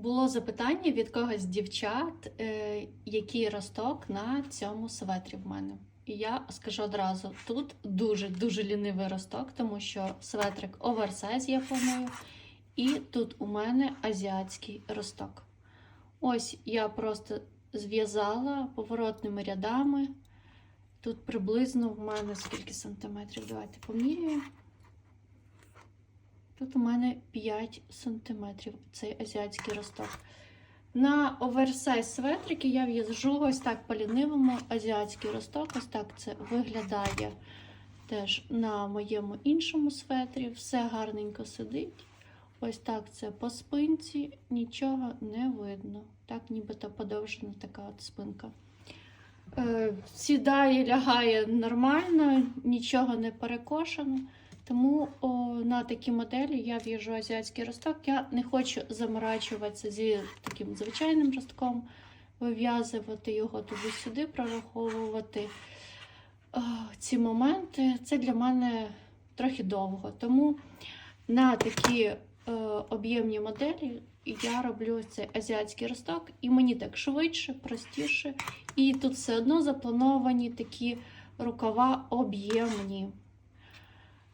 Було запитання від когось з дівчат, е, який росток на цьому светрі в мене. І я скажу одразу: тут дуже-дуже лінивий росток, тому що светрик оверсайз я планую, і тут у мене азіатський росток. Ось я просто зв'язала поворотними рядами. Тут приблизно в мене скільки сантиметрів? Давайте поміряємо. Тут у мене 5 сантиметрів цей азіатський росток. На оверсайз светрики я в'яжу ось так по-лінивому азіатський росток. Ось так це виглядає теж на моєму іншому светрі. Все гарненько сидить. Ось так це по спинці, нічого не видно. Так, нібито подовжена така от спинка. Е, сідає, лягає нормально, нічого не перекошено. Тому о, на такі моделі я в'яжу азіатський росток. Я не хочу заморачуватися зі таким звичайним ростком, вив'язувати його туди-сюди, прораховувати е, ці моменти. Це для мене трохи довго. Тому на такі е, об'ємні моделі я роблю цей азіатський росток, і мені так швидше, простіше. І тут все одно заплановані такі рукава об'ємні.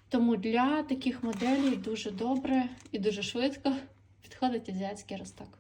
Тому для таких моделей дуже добре і дуже швидко підходить азіатський росток.